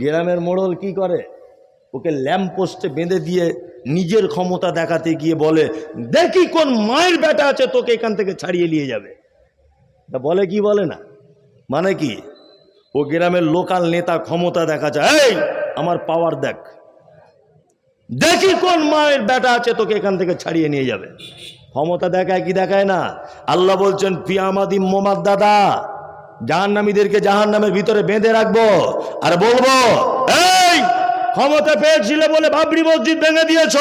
গ্রামের মোড়ল কি করে? ওকে ল্যাম্প পোস্টে বেঁধে দিয়ে নিজের ক্ষমতা দেখাতে গিয়ে বলে, দেখি কোন মায়ের বেটা আছে, তোকে এখান থেকে ছাড়িয়ে নিয়ে যাবে। তা বলে কি বলে না? মানে কি? ও গ্রামের লোকাল নেতা ক্ষমতা দেখাচ্ছে এই, আমার পাওয়ার দেখ। দেখি কোন মায়ের বেটা আছে, তোকে এখান থেকে ছাড়িয়ে নিয়ে যাবে। ক্ষমতা দেখায় কি দেখায় না? আল্লাহ বলছেন, পিয়ামাদি মোমাদ দাদা জাহান্নামীদেরকে জাহান নামের ভিতরে বেঁধে রাখব। আর বলব, এই, ক্ষমতা পেয়েছিলে বলে বাবরি মসজিদ ভেঙে দিয়েছ।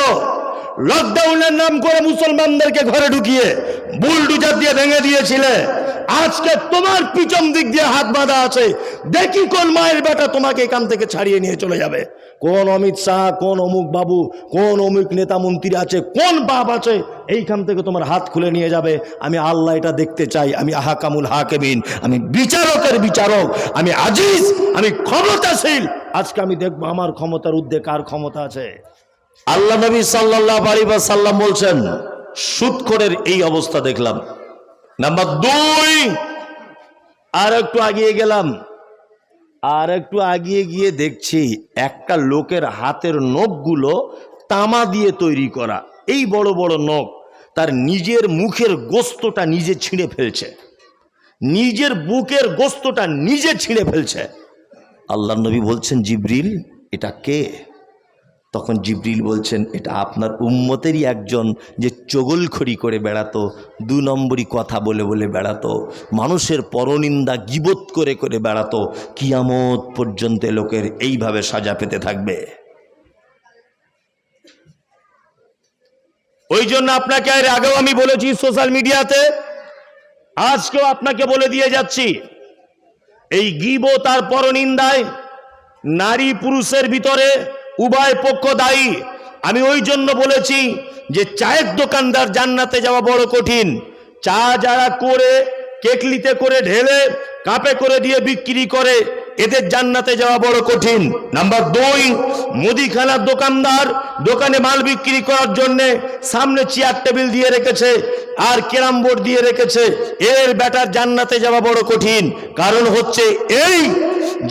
লকডাউনের নাম করে মুসলমানদেরকে ঘরে ঢুকিয়ে বুলডুজার দিয়ে ভেঙে দিয়েছিলে। আজকে তোমার পিছন দিক দিয়ে হাত বাঁধা আছে। দেখি কোন মায়ের বেটা তোমাকে এখান থেকে ছাড়িয়ে নিয়ে চলে যাবে। কোন অমিত শাহ, কোন অমুক বাবু, কোন অমুক নেতা মন্ত্রী আছে, কোন বাপ আছে, এইখান থেকে তোমার হাত খুলে নিয়ে যাবে। আমি আল্লাহ এটা দেখতে চাই। আমি আহাকামুল হাকেবিন আমি বিচারকের বিচারক। আমি আজিজ। আমি ক্ষমতাশীল। আজকে আমি দেখব আমার ক্ষমতার উদ্দে কার ক্ষমতা আছে। আল্লাহ নবী সাল্লাহ আলী সাল্লাম বলছেন সুৎখরের এই অবস্থা দেখলাম। নাম্বার দুই, আর একটু আগিয়ে গেলাম, আর একটু আগিয়ে গিয়ে দেখছি একটা লোকের হাতের নখগুলো তামা দিয়ে তৈরি করা। এই বড় বড় নখ তার নিজের মুখের গোস্তটা নিজে ছিঁড়ে ফেলছে। নিজের বুকের গোস্তটা নিজে ছিঁড়ে ফেলছে। আল্লাহ নবী বলছেন, জিব্রিল, এটা কে? তখন জিব্রিল বলছেন, এটা আপনার উম্মতেরই একজন যে চগলখড়ি করে বেড়াতো, দু নম্বরই কথা বলে বলে বেড়াতো, মানুষের পরনিন্দা গিবত করে করে বেড়াতো, কিয়ামত পর্যন্ত লোকের এইভাবে সাজা পেতে থাকবে। ওই জন্য আপনাকে এর আগেও আমি বলেছি সোশ্যাল মিডিয়াতে, আজকেও আপনাকে বলে দিয়ে যাচ্ছি, এই গিবত আর পরনিন্দায় নারী পুরুষের ভিতরে উভয় পক্ষ দায়ী। আমি ওই জন্য বলেছি যে চায়ের দোকানদার জান্নাতে যাওয়া বড় কঠিন। চা যারা করে কেকলিতে করে ঢেলে, কাপে করে দিয়ে বিক্রি করে এদের জান্নাতে যাওয়া বড় কঠিন। নাম্বার দুই, মুদিখানার দোকানদার দোকানে মাল বিক্রি করার জন্য সামনে চেয়ার টেবিল দিয়ে রেখেছে আর ক্যারাম বোর্ড দিয়ে রেখেছে। এর ব্যাটার জান্নাতে যাওয়া বড় কঠিন। কারণ হচ্ছে এই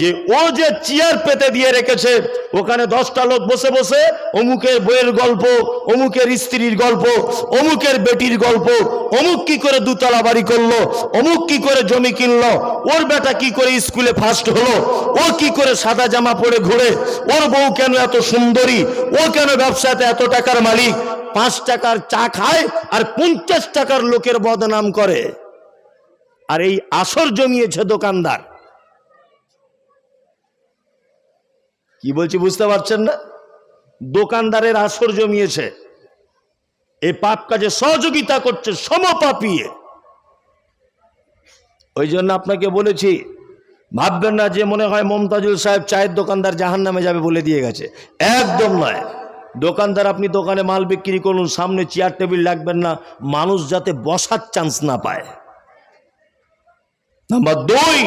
যে ও যে চেয়ার পেতে দিয়ে রেখেছে, ওখানে দশটা লোক বসে বসে অমুকের বইয়ের গল্প, অমুকের স্ত্রীর গল্প, অমুকের বেটির গল্প, অমুক কি করে দুতলা বাড়ি করল, অমুক কি করে জমি কিনলো, ওর বেটা কি করে স্কুলে ফার্স্ট হলো? ও কি করে সাদা জামা পরে ঘুরে? ওর বউ কেন এত সুন্দরী? ও কেন ব্যবসাতে এত টাকার মালিক? পাঁচ টাকার চা খায় আর পঞ্চাশ টাকার লোকের বদনাম করে। আর এই আসর জমিয়েছে দোকানদার। কি বলছি বুঝতে পারছেন না? দোকানদারের আসর জমিয়েছে। এই পাপ কাজে সহযোগিতা করছে সমপাপিয়ে। ওই জন্য আপনাকে বলেছি ভাববেন না যে মনে হয় মমতাজুল সাহেব চায়ের দোকানদার জাহান নামে যাবে বলে দিয়ে গেছে। একদম নয়। দোকানদার, আপনি দোকানে মাল বিক্রি করুন, সামনে চেয়ার টেবিল রাখবেন না, মানুষ যাতে বসার চান্স না পায়। নাম্বার দুই,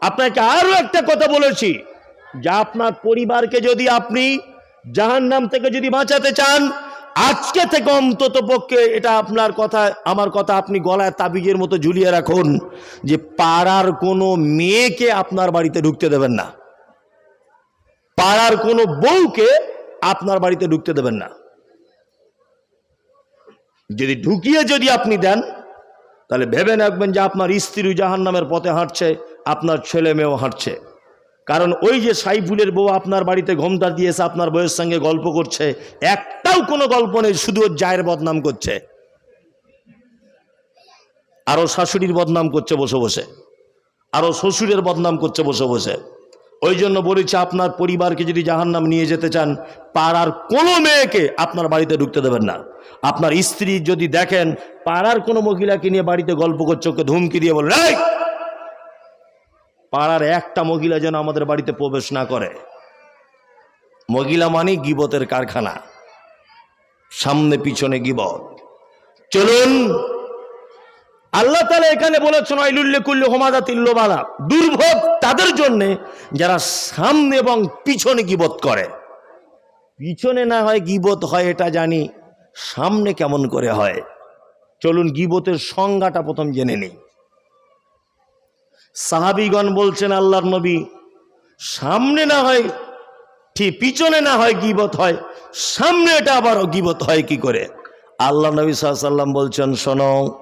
আপনাকে আরও একটা কথা বলেছি, যা আপনার পরিবারকে যদি আপনি জাহান নাম থেকে যদি বাঁচাতে চান আজকে থেকে অন্তত পক্ষে এটা আপনার কথা, আমার কথা আপনি গলায় তাবিজের মতো ঝুলিয়ে রাখুন যে পাড়ার কোনো মেয়েকে আপনার বাড়িতে ঢুকতে দেবেন না। পাড়ার কোনো বউকে আপনার বাড়িতে ঢুকতে দেবেন না। যদি ঢুকিয়ে যদি আপনি দেন, তাহলে ভেবে রাখবেন যে আপনার স্ত্রী জাহান নামের পথে হাঁটছে, আপনার ছেলে মেয়েও হাঁটছে। কারণ ওই যে সাইফুলের বউ আপনার বাড়িতে ঘোমটা দিয়েছে, আপনার বউয়ের সঙ্গে গল্প করছে একটাও কোনো গল্প নেই, শুধু ওর জায়ের বদনাম করছে। আরও শাশুড়ির বদনাম করছে বসে বসে। আরও শ্বশুরের বদনাম করছে বসে বসে। ওই জন্য বলেছি, আপনার পরিবারকে যদি জাহান্নাম নিয়ে যেতে চান, পাড়ার কোনো মেয়েকে আপনার বাড়িতে ঢুকতে দেবেন না। আপনার স্ত্রী যদি দেখেন, পাড়ার কোনো মহিলাকে নিয়ে বাড়িতে গল্প করছে, ওকে ধুমকি দিয়ে বলেন পাড়ার একটা মহিলা যেন আমাদের বাড়িতে প্রবেশ না করে। মহিলা মানে গিবতের কারখানা। সামনে পিছনে গিবত। চলুন, আল্লাহ তালা এখানে বলেছেন আইলুল্লে কুল্লে হোমাদা তিল্লবালা দুর্ভোগ তাদের জন্যে যারা সামনে এবং পিছনে গিবত করে। পিছনে না হয় গিবত হয়, এটা জানি। সামনে কেমন করে হয়? চলুন, গিবতের সংজ্ঞাটা প্রথম জেনে নেই। সাহাবিগণ বলছেন, আল্লাহর নবী, সামনে না হয়, ঠিক পিছনে না হয় গিবত হয়। সামনে এটা আবারও গিবত হয় কি করে? আল্লাহ নবী সাল্লাম বলছেন, শোনো,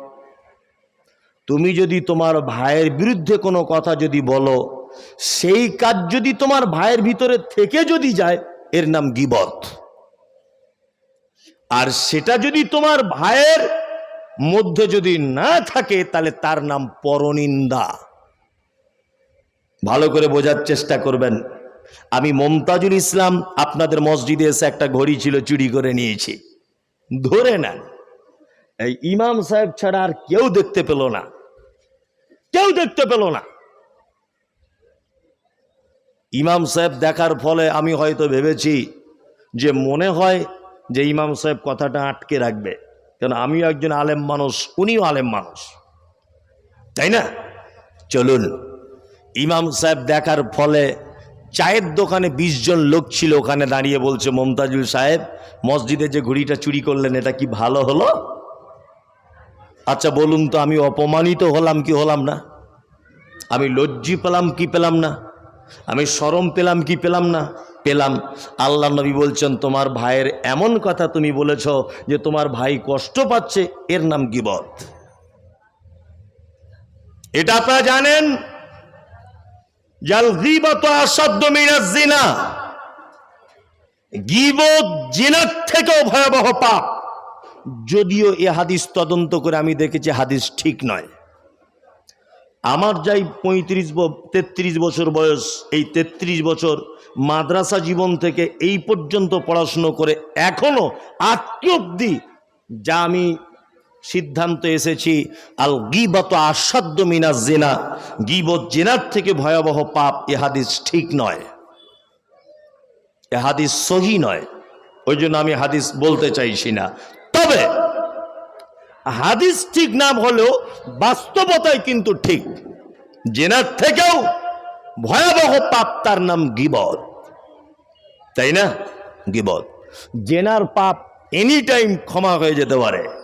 তুমি যদি তোমার ভাইয়ের বিরুদ্ধে কোনো কথা যদি বলো, সেই কাজ যদি তোমার ভাইয়ের ভিতরে থেকে যদি যায়, এর নাম গিবত। আর সেটা যদি তোমার ভাইয়ের মধ্যে যদি না থাকে, তাহলে তার নাম পরনিন্দা। ভালো করে বোঝার চেষ্টা করবেন। আমি মমতাজুল ইসলাম আপনাদের মসজিদে এসে একটা ঘড়ি ছিল, চুরি করে নিয়েছি। ধরে নেন, এই ইমাম সাহেব ছাড়া আর কেউ দেখতে পেল না। কেউ দেখতে পেল না। ইমাম সাহেব দেখার ফলে আমি হয়তো ভেবেছি যে মনে হয় যে ইমাম সাহেব কথাটা আটকে রাখবে। কেন, আমিও একজন আলেম মানুষ, উনিও আলেম মানুষ। তাই না? চলুন, ইমাম সাহেব দেখার ফলে চায়ের দোকানে বিশ জন লোক ছিল, ওখানে দাঁড়িয়ে বলছে, মমতাজুল সাহেব, মসজিদে যে ঘড়িটা চুরি করলেন, এটা কি ভালো হলো? আচ্ছা বলুন তো, আমি অপমানিত হলাম কি হলাম না? আমি লজ্জি পেলাম কি পেলাম না? আমি শরম পেলাম কি পেলাম না? পেলাম। আল্লাহ নবী বলছেন, তোমার ভাইয়ের এমন কথা তুমি বলেছ যে তোমার ভাই কষ্ট পাচ্ছে, এর নাম গিবত। এটা আপনারা জানেন জাল গিবত আসাধ্য মিনাজ জিনা। গিবত জিনার থেকেও ভয়াবহ পাপ। যদিও এ হাদিস তদন্ত করে আমি দেখেছি হাদিস ঠিক নয়। আমার যাই পঁয়ত্রিশ তেত্রিশ বছর বয়স, এই তেত্রিশ বছর মাদ্রাসা জীবন থেকে এই পর্যন্ত পড়াশুনো করে এখনও আজকে অব্দি যা আমি সিদ্ধান্ত এসেছি, আল গিবত আসাধ্য মিনাজ জেনা। গিবত জেনার থেকে ভয়াবহ পাপ, এ হাদিস ঠিক নয়। এ হাদিস সহি নয়। ওই জন্য আমি হাদিস বলতে চাইছি না। তবে হাদিস ঠিক নাম হলেও বাস্তবতায় কিন্তু ঠিক। জেনার থেকেও ভয়াবহ পাপ, তার নাম গিবত। তাই না? গিবত। জেনার পাপ এনি টাইম ক্ষমা হয়ে যেতে পারে।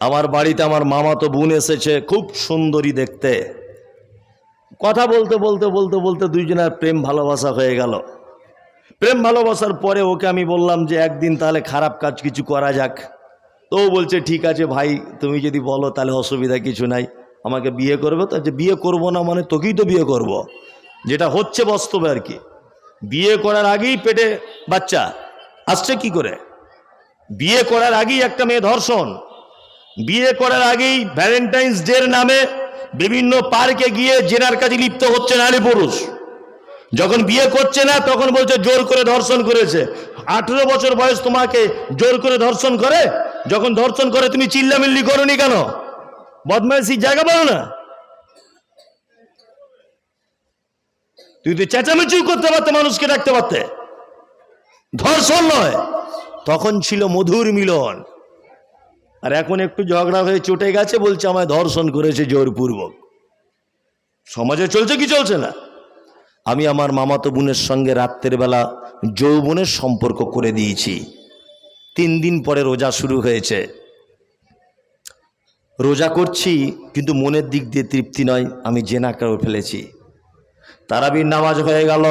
আমার বাড়িতে আমার মামা তো বোন এসেছে, খুব সুন্দরী দেখতে। কথা বলতে বলতে বলতে বলতে দুইজনের প্রেম ভালোবাসা হয়ে গেল। প্রেম ভালোবাসার পরে ওকে আমি বললাম যে, একদিন তাহলে খারাপ কাজ কিছু করা যাক। তো ও বলছে, ঠিক আছে ভাই, তুমি যদি বলো তাহলে অসুবিধা কিছু নাই। আমাকে বিয়ে করবে তো? যে, বিয়ে করব না মানে তোকেই তো বিয়ে করব। যেটা হচ্ছে বাস্তবে আর কি। বিয়ে করার আগেই পেটে বাচ্চা, আসছে কি করে? বিয়ে করার আগেই একটা মেয়ে ধর্ষণ। বিয়ে করার আগেই ভ্যালেন্টাইন্স ডের নামে বিভিন্ন পার্কে গিয়ে জেনার কাজে লিপ্ত হচ্ছে নারী পুরুষ। যখন বিয়ে করছে না, তখন বলছে, জোর করে ধর্ষণ করেছে। আঠেরো বছর বয়স তোমাকে জোর করে ধর্ষণ করে? যখন ধর্ষণ করে, তুমি চিল্লামিল্লি করনি কেন? বদমাইশির জায়গা পাও না। তুই তো চেঁচামেচিও করতে পারতে, মানুষকে ডাকতে পারতে। ধর্ষণ নয়, তখন ছিল মধুর মিলন। আর এখন একটু ঝগড়া হয়ে চটে গেছে বলছে, আমায় ধর্ষণ করেছে জোরপূর্বক। সমাজে চলছে কি চলছে না? আমি আমার মামাতো বোনের সঙ্গে রাত্রের বেলা যৌবনের সম্পর্ক করে দিয়েছি। তিন দিন পরে রোজা শুরু হয়েছে। রোজা করছি, কিন্তু মনের দিক দিয়ে তৃপ্তি নয়, আমি জেনা করে ফেলেছি। তারাবির নামাজ হয়ে গেল।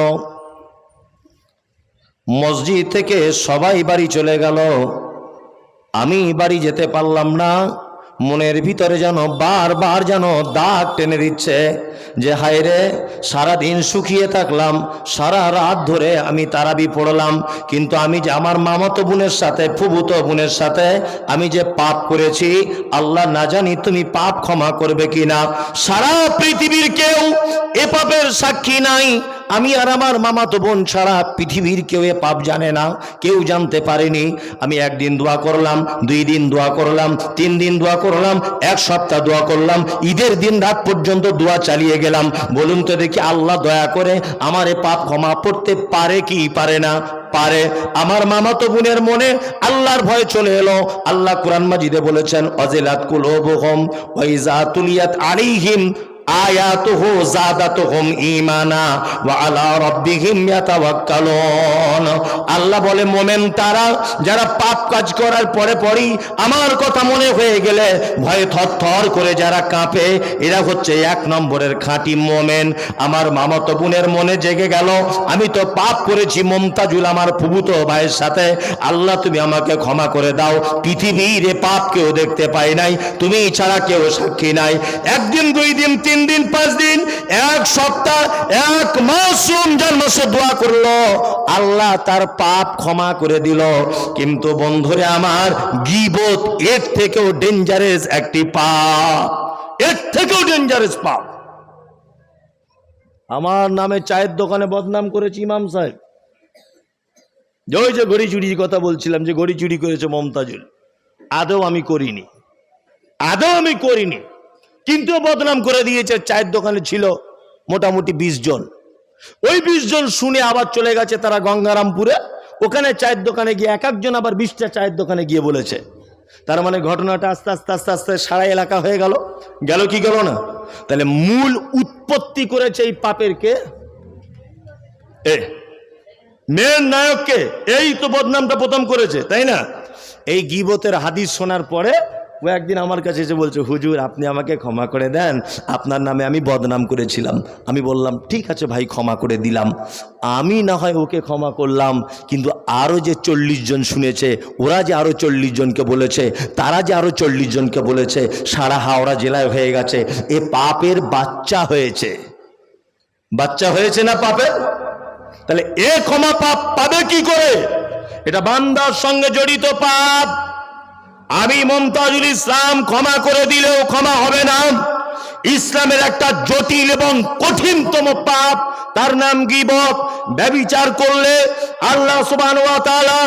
মসজিদ থেকে সবাই বাড়ি চলে গেল। আমি বাড়ি যেতে পারলাম না। মনের ভিতরে যেন বারবার যেন দাগ টেনে দিচ্ছে যে, হায় রে, সারাদিন শুকিয়ে থাকলাম, সারা রাত ধরে আমি তারাবি পড়লাম, কিন্তু আমি যে আমার মামাতো বোনের সাথে ফুবুতো বোনের সাথে আমি যে পাপ করেছি, আল্লাহ না জানি তুমি পাপ ক্ষমা করবে কিনা। সারা পৃথিবীর কেউ এ পাপের সাক্ষী নাই আমি আর আমার মামাতো বোন ছাড়া পৃথিবীর কেউ এ পাপ জানে না, কেউ জানতে পারেনি। আমি একদিন দোয়া করলাম, দুই দিন দোয়া করলাম, তিন দিন দোয়া করলাম, এক সপ্তাহ দোয়া করলাম, ঈদের দিন রাত পর্যন্ত দোয়া চালিয়ে গেলাম। বলুন তো দেখি আল্লাহ দয়া করে আমার এ পাপ ক্ষমা করতে পারে কি পারে না? পারে। আমার মামাতো বোনের মনে আল্লাহর ভয় চলে এলো। আল্লাহ কোরআন মাজিদে বলেছেন, অজেলাত কুলোবহম ওয়াইজা তুলিয়াত আলাইহিম আয়াতুহু জাদাতুহুম ঈমানা ওয়া আলা রাব্বিহিম ইয়াতাওয়াক্কালুন। আল্লাহ বলে, মোমেন তারা যারা পাপ কাজ করার পরে পরই আমার কথা মনে হয়ে গেলে ভয়ে থরথর করে যারা কাঁপে, এরা হচ্ছে এক নম্বরের খাঁটি মোমেন। আমার মামাতো বোনের মনে জেগে গেল, আমি তো পাপ করেছি মমতাজুল আমার ফুবুতো ভাইয়ের সাথে। আল্লাহ, তুমি আমাকে ক্ষমা করে দাও, পৃথিবীর এ পাপ কেউ দেখতে পাই নাই, তুমি ছাড়া কেউ সাক্ষী নাই। একদিন দুই দিন তিন দিন, পাঁচ দিন, এক সপ্তাহ, এক মাস রমজান মাসে দোয়া করল। আল্লাহ তার পাপ ক্ষমা করে দিল। কিন্তু বন্ধুরে আমার, গিবত এর থেকেও ডেঞ্জারেস একটি পাপ। এর থেকেও ডেঞ্জারেস পাপ। আমার নামে চায়ের দোকানে বদনাম করেছে ইমাম সাহেব। যে ওই যে ঘড়ি চুরির কথা বলছিলাম, যে ঘড়ি চুরি করেছে মমতাজুল। আদৌ আমি করিনি। আদৌ আমি করিনি। কিন্তু বদনাম করে দিয়েছে, চায়ের দোকানে ছিল মোটামুটি বিশ জন। ওই বিশ জন শুনে আবার চলে গেছে তারা গঙ্গারামপুরে। ওখানে চায়ের দোকানে গিয়ে এক একজন আবার বিশটা চায়ের দোকানে গিয়ে বলেছে। তার মানে ঘটনাটা আস্তে আস্তে আস্তে আস্তে সারা এলাকা হয়ে গেল। গেল কি গেল না? তাহলে মূল উৎপত্তি করেছে এই পাপের কে? এ মেন নায়ককে এই তো বদনামটা প্রথম করেছে, তাই না? এই গিবতের হাদিস শোনার পরে ও একদিন আমার কাছে এসে বলছে, হুজুর, আপনি আমাকে ক্ষমা করে দেন। আপনার নামে আমি বদনাম করেছিলাম। আমি বললাম, ঠিক আছে ভাই, ক্ষমা করে দিলাম। আমি না হয় ওকে ক্ষমা করলাম, কিন্তু আরও যে চল্লিশ জন শুনেছে, ওরা যে আরও চল্লিশ জনকে বলেছে, তারা যে আরও চল্লিশ জনকে বলেছে, সারা হাওড়া জেলায় হয়ে গেছে। এ পাপের বাচ্চা হয়েছে। বাচ্চা হয়েছে না পাপের? তাহলে এ ক্ষমা পাপ পাবে কি করে? এটা বান্দার সঙ্গে জড়িত পাপ। আমি মমতাজুল ইসলাম ক্ষমা করে দিলেও ক্ষমা হবে না। ইসলামের একটা জটিল এবং কঠিনতম পাপ, তার নাম গিবত। ব্যবিচার করলে আল্লাহ তাআলা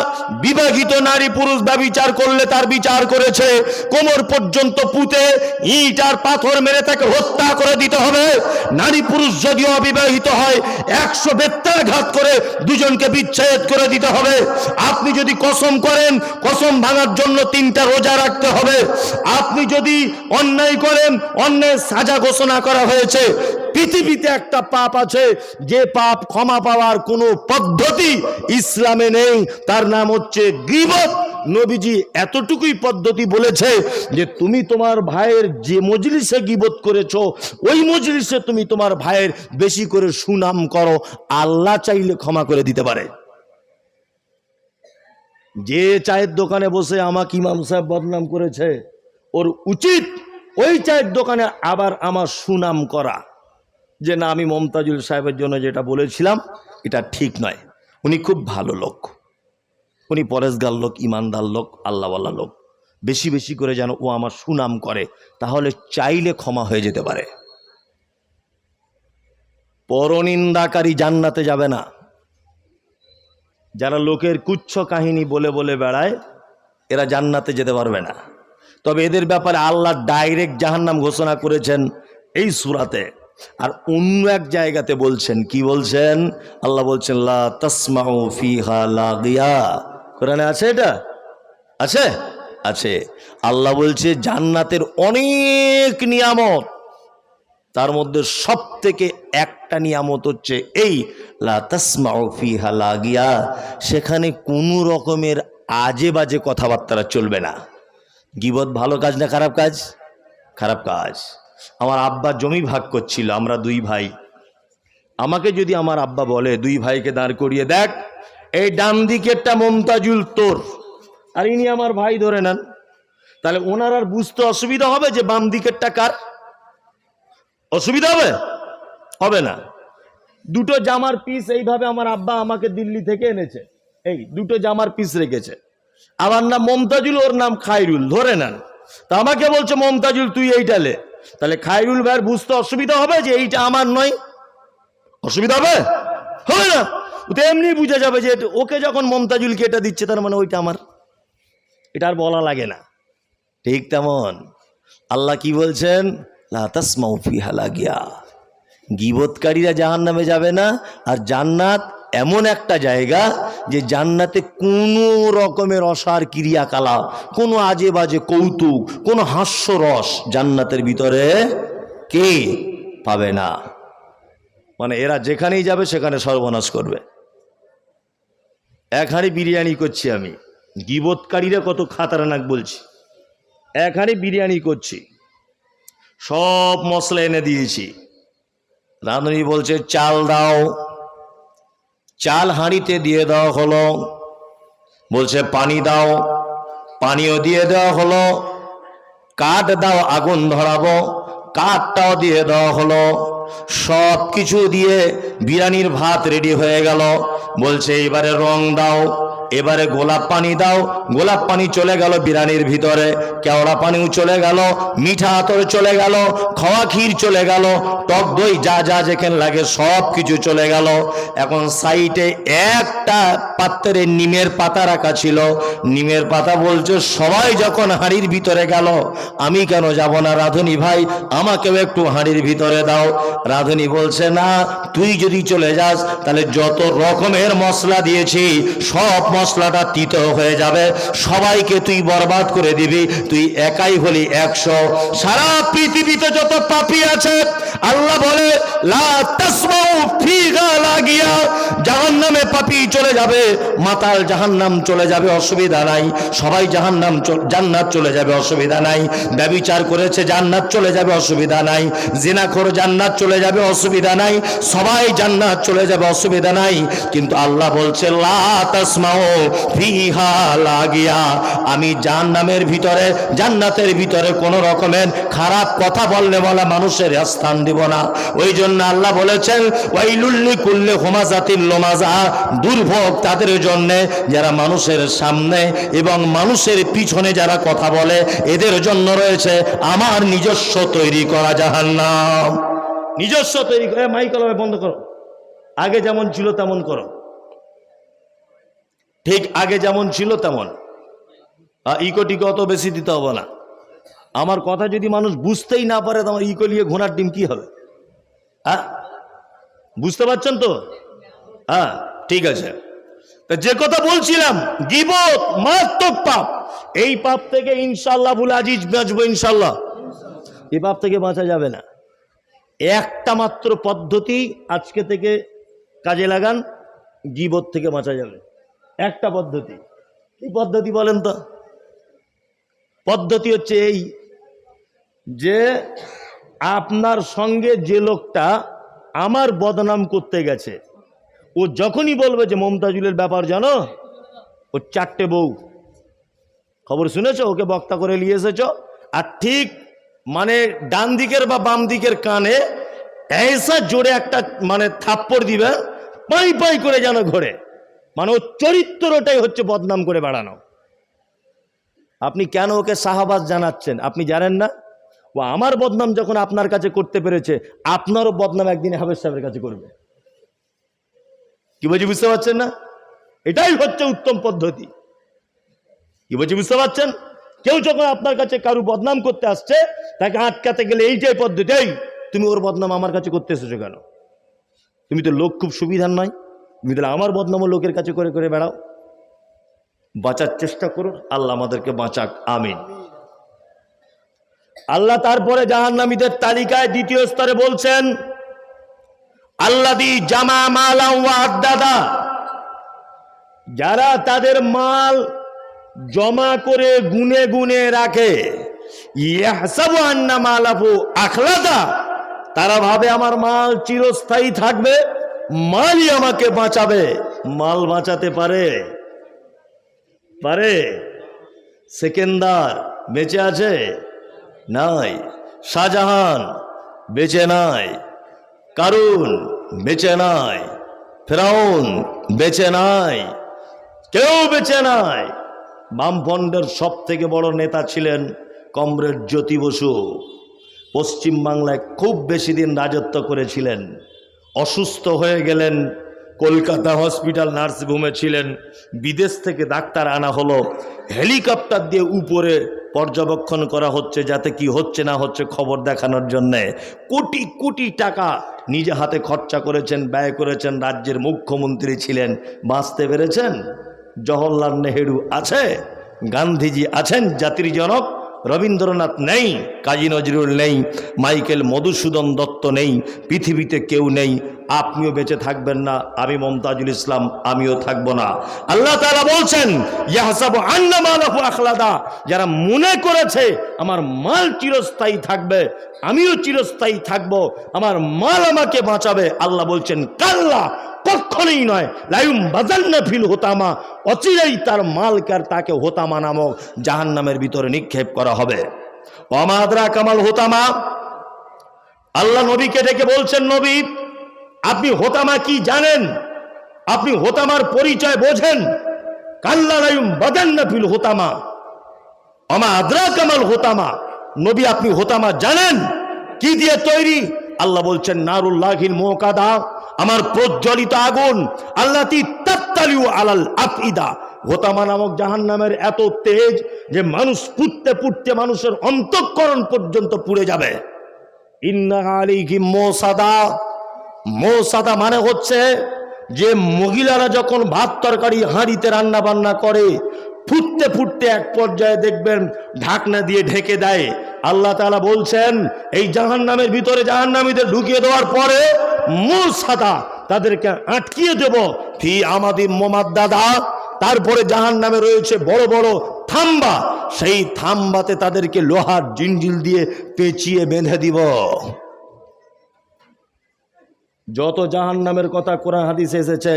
বিবাহিত নারী পুরুষ ব্যবিচার করলে তার বিচার করেছে। কোমর পর্যন্ত পুঁতে ইট আর পাথর মেরে তাকে হত্যা করে দিতে হবে। নারী পুরুষ যদি অবিবাহিত হয়, একশো বেত্তার ঘাত করে দুজনকে বিচ্ছেদ করে দিতে হবে। আপনি যদি কসম করেন, কসম ভাঙার জন্য তিনটা রোজা রাখতে হবে। আপনি যদি অন্যায় করেন, অন্যায় সাজা ঘোষণা করা হয়েছে, পৃথিবীতে একটা পাপ আছে। যে পাপ ক্ষমা পাওয়ার কোনো পদ্ধতি ইসলামে নেই, তার নাম হচ্ছে গিবত। নবীজি এতটুকুই পদ্ধতি বলেছে যে, তুমি তোমার ভাইয়ের যে মজলিসে গিবত করেছ, ওই মজলিসে তুমি তোমার ভাইয়ের বেশি করে সুনাম করো। আল্লাহ চাইলে ক্ষমা করে দিতে পারে। যে চায়ের দোকানে বসে আমাকে ইমাম সাহেব বদনাম করেছে, ওর উচিত ওই চায়ের দোকানে আবার আমার সুনাম করা। যে না, আমি মমতাজুল সাহেবের জন্য যেটা বলেছিলাম, এটা ঠিক নয়। উনি খুব ভালো লোক। উনি পরেশগার লোক, ইমানদার লোক, আল্লাহওয়ালা লোক। বেশি বেশি করে যেন ও আমার সুনাম করে, তাহলে চাইলে ক্ষমা হয়ে যেতে পারে। পরনিন্দাকারী জান্নাতে যাবে না। যারা লোকের কুচ্ছ কাহিনী বলে বলে বেড়ায়, এরা জান্নাতে যেতে পারবে না। তবে এদের ব্যাপারে আল্লাহ ডাইরেক্ট জাহান্নাম ঘোষণা করেছেন এই সুরাতে। আর অন্য এক জায়গাতে বলছেন, কি বলছেন? আল্লাহ বলছেন ফিহা লাগিয়া। কোরআনে আছে এটা? আছে? আছে। আল্লাহ বলছে, জান্নাতের অনেক নিয়ামত, তার মধ্যে সব থেকে একটা নিয়ামত হচ্ছে এই লাগিয়া। সেখানে কোনো রকমের আজে বাজে কথাবার্তা চলবে না। গিবত ভালো কাজ না খারাপ কাজ? খারাপ কাজ। আমার আব্বা জমি ভাগ করছিল, আমরা দুই ভাই। আমাকে যদি আমার আব্বা বলে, দুই ভাইকে দাঁড় করিয়ে দেখ, এই ডান দিকেরটা মমতাজুল তোর। আর ইনি আমার ভাই ধরে নেন। তাহলে ওনার আর বুঝতে অসুবিধা হবে যে বাম দিকেরটা কার? অসুবিধা হবে? হবে না। দুটো জামার পিস এইভাবে আমার আব্বা আমাকে দিল্লি থেকে এনেছে। এই দুটো জামার পিস রেখেছে। আমার নাম মমতাজুল, ওর নাম খাইরুল ধরে নেন। তা আমাকে বলছে, মমতাজুল, তুই এইটা লে। তাহলে খাইরুল ভাইয়ের বুঝতে অসুবিধা হবে যে এইটা আমার নয়। অসুবিধা হবে? হবে না। তো এমনি বুঝে যাবে যে ওকে যখন মমতাজুলকে এটা দিচ্ছে, তার মানে ওইটা আমার। এটা আর বলা লাগে না। ঠিক তেমন। আল্লাহ কি বলছেন? লাতাসমাউ ফিহা লাগিয়া। গিবতকারীরা জাহান নামে যাবে না, আর জান্নাত এমন একটা জায়গা যে জান্নাতে কোনো রকমের অসার ক্রিয়াকলাপ, কোনো আজে বাজে কৌতুক, কোনো হাস্যরস জান্নাতের ভিতরে কে পাবে না? মানে এরা যেখানেই যাবে সেখানে সর্বনাশ করবে। এক হাঁড়ি বিরিয়ানি করছি আমি। গিবৎকারীরা কত খাতারনাক বলছি। এক হাঁড়ি বিরিয়ানি করছি। সব মশলা এনে দিয়েছি। রাঁধুনি বলছে, চাল দাও। চাল হাঁড়িতে দিয়ে দেওয়া হলো। বলছে, পানি দাও। পানিও দিয়ে দেওয়া হলো। কাঠ দাও, আগুন ধরাবো। কাঠটাও দিয়ে দেওয়া হলো। সব কিছু দিয়ে বিরিয়ানির ভাত রেডি হয়ে গেল। বলছে এবারে রং দাও। এবারে গোলাপ পানি দাও। গোলাপ পানি চলে গেল বিরিয়ানির ভিতরে। কেওড়া পানিও চলে গেল, মিঠা আতর চলে গেল খাওয়া ক্ষীর চলে গেল, টক দই যা যা যেখানে লাগে সব কিছু চলে গেল। এখন সাইটে একটা পাত্রে নিমের পাতা রাখা ছিল। নিমের পাতা বলছে, সবাই যখন হাঁড়ির ভিতরে গেল, আমি কেন যাব না রাধুনি ভাই? আমাকেও একটু হাঁড়ির ভিতরে দাও। রাধুনি বলছে, না, তুই যদি চলে যাস, তাহলে যত রকমের মশলা দিয়েছি, সব মশলাটা তিত হয়ে যাবে। সবাইকে তুই বরবাদ করে দিবি। তুই একাই হলি একশো। সারা পৃথিবীতে যত পাপি আছে, আল্লাহ বলে, লা লাগিয়া। পাপি চলে যাবে, মাতাল জাহান্নাম চলে যাবে, অসুবিধা নাই। সবাই জাহান্নাম জান্নাত চলে যাবে, অসুবিধা নাই। ব্যবিচার করেছে, জান্নাত চলে যাবে, অসুবিধা নাই। জিনাখোর জান্নাত চলে যাবে, অসুবিধা নাই। সবাই জান্নাত চলে যাবে, অসুবিধা নাই। কিন্তু আল্লাহ বলছে, লা তাসমাউ ফিহা লাগিয়া। আমি জাহান্নামের ভিতরে, জান্নাতের ভিতরে কোন রকমের খারাপ কথা বললে বলা মানুষের স্থান দিব না। ওই জন্য আল্লাহ বলেছেন ওয়াইলুল্লি কুল্লে হোমাজাতিল লোমাজা। দুর্ভোগ তাদের জন্যে, যারা মানুষের সামনে এবং মানুষের পিছনে যারা কথা বলে, এদের জন্য রয়েছে আমার নিজস্ব তৈরি করা জাহান্নাম। নিজস্ব তৈরি করে মাই কলমে বন্ধ করো। আগে যেমন ছিল তেমন করো। ঠিক আগে যেমন ছিল তেমন। ইকো টিকো অত বেশি দিতে হবে না। আমার কথা যদি মানুষ বুঝতেই না পারে তো আমার ইকো নিয়ে ঘোড়ার ডিম কি হবে? হ্যাঁ? বুঝতে পারছেন তো? হ্যাঁ? ঠিক আছে। তা যে কথা বলছিলাম, গিবত, মারাত্মক পাপ। এই পাপ থেকে ইনশাল্লাহ বুল আজিজ বাঁচবো ইনশাল্লাহ এই পাপ থেকে বাঁচা যাবে না। একটা মাত্র পদ্ধতি আজকে থেকে কাজে লাগান, গিবত থেকে বাঁচা যাবে। একটা পদ্ধতি। কি পদ্ধতি বলেন তো? পদ্ধতি হচ্ছে এই যে আপনার সঙ্গে যে লোকটা আমার বদনাম করতে গেছে ও যখনই বলবে যে মমতাজুলের ব্যাপার জানো, ও চারটে বউ। খবর শুনেছ? ওকে বক্তা করে নিয়ে এসেছ। আর ঠিক মানে ডান দিকের বা বাম দিকের কানে এসা জোরে একটা মানে থাপ্পড় দিবে, পাই পাই করে যেন ঘোরে। মানে ওর চরিত্রটাই হচ্ছে বদনাম করে বেড়ানো। আপনি কেন ওকে শাহবাজ জানাচ্ছেন? আপনি জানেন না? ও আমার বদনাম যখন আপনার কাছে করতে পেরেছে, আপনারও বদনাম একদিন হাবেজ সাহেবের কাছে করবে। কি বলছি বুঝতে পারছেন না? এটাই হচ্ছে উত্তম পদ্ধতি। কি বলছি বুঝতে পারছেন? কেউ যখন আপনার কাছে কারু বদনাম করতে আসছে, তাকে আটকাতে গেলে এইটাই পদ্ধতি, এই তুমি ওর বদনাম আমার কাছে করতে এসেছ কেন? তুমি তো লোক খুব সুবিধার নয়। তুমি তাহলে আমার বদনামও লোকের কাছে করে করে বেড়াও। বাঁচার চেষ্টা করুন। আল্লাহ আমাদেরকে বাঁচাক। আমিন। আল্লাহ তারপরে জাহান্নামীদের তালিকায় দ্বিতীয় স্তরে বলছেন আল্লাদি জামা মালা দাদা যারা তাদের মাল জমা করে গুনে গুনে রাখে আন্না আখলাদা। তারা ভাবে আমার মাল চিরস্থায়ী থাকবে, মালই আমাকে বাঁচাবে। মাল বাঁচাতে পারে? পারে? সেকেন্দার বেঁচে আছে? নাই। শাহজাহান বেঁচে নাই। কারুন বেঁচে নাই, ফেরাউন বেঁচে নাই, কেউ বেঁচে নাই। বামফ্রন্টের সব থেকে বড় নেতা ছিলেন কমরেড জ্যোতি বসু। পশ্চিমবাংলায় খুব বেশি দিন রাজত্ব করেছিলেন। অসুস্থ হয়ে গেলেন কলকাতা হসপিটাল নার্সিংহোমে ছিলেন। বিদেশ থেকে ডাক্তার আনা হলো। হেলিকপ্টার দিয়ে উপরে পর্যবেক্ষণ করা হচ্ছে যাতে কি হচ্ছে না হচ্ছে খবর দেখানোর জন্যে। কোটি কোটি টাকা নিজে হাতে খরচা করেছেন, ব্যয় করেছেন, রাজ্যের মুখ্যমন্ত্রী ছিলেন। বাঁচতে পেরেছেন? জওহরলাল নেহেরু আছে? গান্ধীজি আছেন? জাতির জনক? রবীন্দ্রনাথ নেই, কাজী নজরুল নেই, মাইকেল মধুসূদন দত্ত নেই, পৃথিবীতে কেউ নেই, আপনিও বেঁচে থাকবেন না, আমি মমতাজুল ইসলাম, আমিও থাকব না। আল্লাহ তাআলা বলছেন আখলাদা, যারা মনে করেছে আমার মাল চিরস্থায়ী থাকবে, আমিও চিরস্থায়ী থাকব, আমার মাল আমাকে বাঁচাবে, আল্লাহ বলছেন, কাল্লা কখনোই নয়। লাইম বাজান্না ফিল হোতামা, অচিরেই তার মালকার তাকে হোতামা নামক জাহান নামের ভিতরে নিক্ষেপ করা হবে। অমাদরা কামাল হোতামা, আল্লাহ নবীকে ডেকে বলছেন, নবী, আপনি হোতামা কি জানেন? আপনি হোতামার পরিচয় বোঝেন। কাল্লা লাইম বাজান্না ফিল হোতামা আমা আদ্রা কামাল হোতামা, নবী আপনি হোতামা জানেন? কি দিয়ে তৈরি? আল্লাহ বলছেন, নারুল্লাহিল মোকাদা আমার প্রজ্বলিত আগুন আল্লাহ তাত্তালিউ আলাল আফিদা হোতামা নামক জাহান নামের এত তেজ যে মানুষ পুড়তে পুড়তে মানুষের অন্তঃকরণ পর্যন্ত পুড়ে যাবে। ইন্না আলিহি মোসাদা। মোসাদা মানে হচ্ছে যে মহিলারা যখন ভাত তরকারি, হাঁড়িতে রান্না বান্না করে ফুটতে ফুটতে এক পর্যায়ে দেখবেন ঢাকনা দিয়ে ঢেকে দেয়। আল্লাহ তাআলা বলছেন, এই জাহান নামের ভিতরে জাহান নামীদের ঢুকিয়ে দেওয়ার পরে মূল সাদা তাদেরকে আটকিয়ে দেব। ফি আমাদি মোমাদ দাদা তারপরে জাহান নামে রয়েছে বড় বড় থাম্বা। সেই থাম্বাতে তাদেরকে লোহার জিনজিল দিয়ে পেঁচিয়ে বেঁধে দিব। যত জাহান নামের কথা কোরআন হাদিসে এসেছে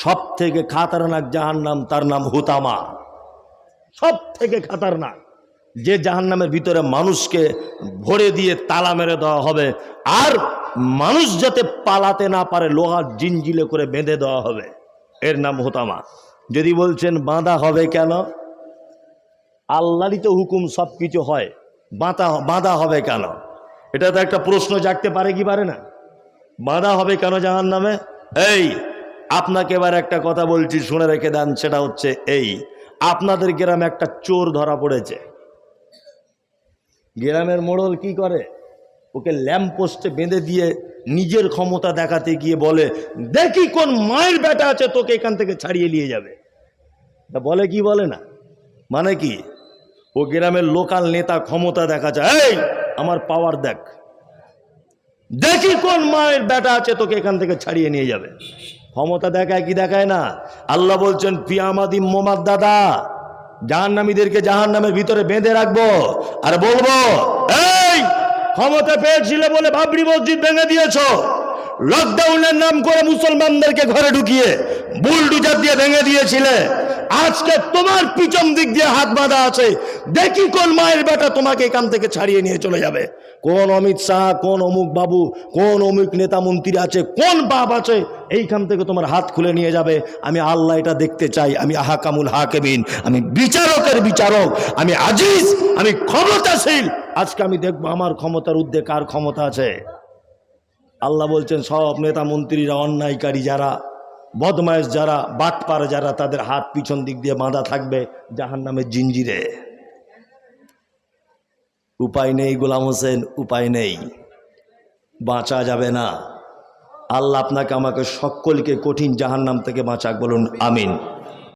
সব থেকে খাতারনাক জাহান নাম তার নাম হুতামা। সব থেকে খাতারনাক। যে জাহান নামের ভিতরে মানুষকে ভরে দিয়ে তালা মেরে দেওয়া হবে, আর মানুষ যাতে পালাতে না পারে লোহার জিনজিলে করে বেঁধে দেওয়া হবে। এর নাম হোতামা। যদি বলছেন, বাঁধা হবে কেন? আল্লাহরই তো হুকুম সব কিছু হয়। বাঁধা বাঁধা হবে কেন? এটা তো একটা প্রশ্ন জাগতে পারে কি পারে না? বাঁধা হবে কেন জাহান নামে এই, আপনাকে এবার একটা কথা বলছি, শুনে রেখে দেন, সেটা হচ্ছে এই। আপনাদের গ্রামে একটা চোর ধরা পড়েছে। গ্রামের মোড়ল কি করে? ওকে ল্যাম্প পোস্টে বেঁধে দিয়ে নিজের ক্ষমতা দেখাতে গিয়ে বলে, দেখি কোন মায়ের বেটা আছে, তোকে এখান থেকে ছাড়িয়ে নিয়ে যাবে। তা বলে কি বলে না? মানে কি? ও গ্রামের লোকাল নেতা ক্ষমতা দেখাচ্ছে, এই, আমার পাওয়ার দেখ। দেখি কোন মায়ের বেটা আছে, তোকে এখান থেকে ছাড়িয়ে নিয়ে যাবে। ক্ষমতা দেখায় কি দেখায় না? আল্লাহ বলছেন পিয়ামাদি মোমাদ দাদা জাহান নামীদেরকে জাহান নামের ভিতরে বেঁধে রাখব আর বলব, এই, ক্ষমতা পেয়েছিল বলে বাবরি মসজিদ ভেঙে দিয়েছ। লকডাউনের নাম করে মুসলমানদেরকে ঘরে ঢুকিয়ে বুলডুজার দিয়ে ভেঙে দিয়েছিলে। আজকে তোমার পিছন দিক দিয়ে হাত বাঁধা আছে। দেখি কোন মায়ের বেটা তোমাকে এখান থেকে ছাড়িয়ে নিয়ে চলে যাবে। কোন অমিত শাহ, কোন অমুক বাবু, কোন অমুক নেতা মন্ত্রী আছে, কোন বাপ আছে, এইখান থেকে তোমার হাত খুলে নিয়ে যাবে। আমি আল্লাহ এটা দেখতে চাই। আমি আহাকামুল হাকেবিন আমি বিচারকের বিচারক। আমি আজিজ। আমি ক্ষমতাশীল। আজকে আমি দেখব আমার ক্ষমতার উদ্দে কার ক্ষমতা আছে। আল্লাহ বলছেন, সব নেতা মন্ত্রীরা, অন্যায়কারী যারা বদমায়েশ যারা বাট বাটপার যারা, তাদের হাত পিছন দিক দিয়ে বাঁধা থাকবে জাহান নামের জিঞ্জিরে উপায় নেই গোলাম হোসেন, উপায় নেই। বাঁচা যাবে না। আল্লাহ আপনাকে, আমাকে সকলকে কঠিন জাহান্নাম থেকে বাঁচাক, বলুন আমিন।